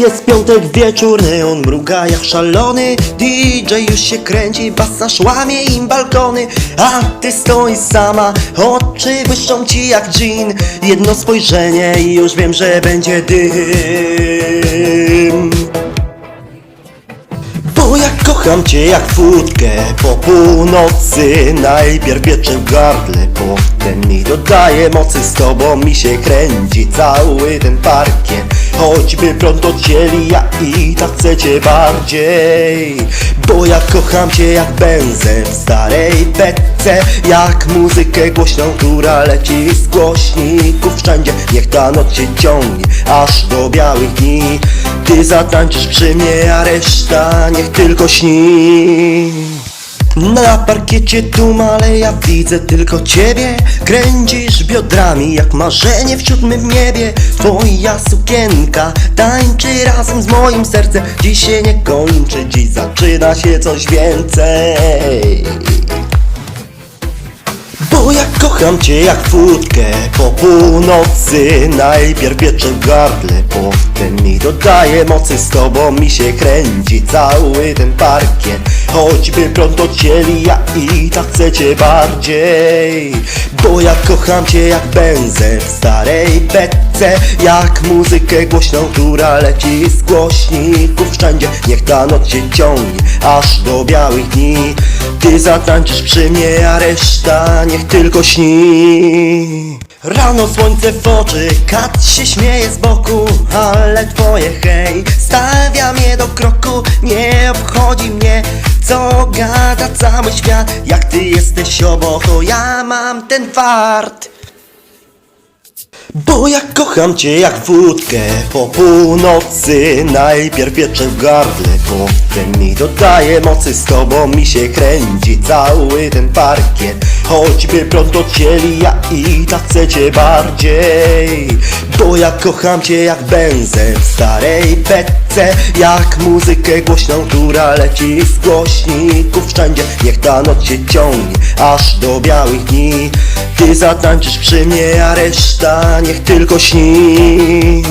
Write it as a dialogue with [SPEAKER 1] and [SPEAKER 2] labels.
[SPEAKER 1] Jest piątek wieczórny, on mruga jak szalony. DJ już się kręci, basa łamie im balkony. A ty stoisz sama, oczy błyszczą ci jak dżin. Jedno spojrzenie i już wiem, że będzie dym. Bo ja kocham cię jak wódkę po północy Najpierw wiecze w gardle, potem mi dodaje mocy. Z tobą mi się kręci cały ten parkiet Choćby prąd odcięli, ja i tak chcę cię bardziej. Bo ja kocham cię jak benzę w starej beczce Jak muzykę głośną, która leci z głośników wszędzie. Niech ta noc cię ciągnie aż do białych dni. Ty zatańczysz przy mnie, a reszta niech tylko śni. Na parkiecie dum, ale ja widzę tylko ciebie. Kręcisz biodrami jak marzenie w siódmym niebie. Twoja sukienka tańczy razem z moim sercem. Dziś się nie kończy, dziś zaczyna się coś więcej kocham cię jak wódkę po północy. Najpierw wiecze w gardle, potem mi dodaje mocy. Z tobą mi się kręci cały ten parkiet. Choćby prąd odcięli, ja i tak chcę cię bardziej. Bo ja kocham cię jak benzę w starej beczce. Jak muzykę głośną, która leci z głośników wszędzie. Niech ta noc cię ciągnie aż do białych dni Ty zatańczysz przy mnie, a reszta niech tylko śni. Rano słońce w oczy, kat się śmieje z boku Ale twoje hej stawia mnie do kroku. Nie obchodzi mnie, co gada cały świat. Jak ty jesteś obok, to ja mam ten fart bo ja kocham cię jak wódkę po północy Najpierw wiecze w gardle, potem mi dodaje mocy Z tobą mi się kręci cały ten parkiet. Choćby prąd odcięli, ja i tak chcę cię bardziej. Bo ja kocham cię jak benzę w starej beczce Jak muzykę głośną, która leci z głośników wszędzie. Niech ta noc cię ciągnie aż do białych dni. Ty zatańczysz przy mnie, a reszta niech tylko śni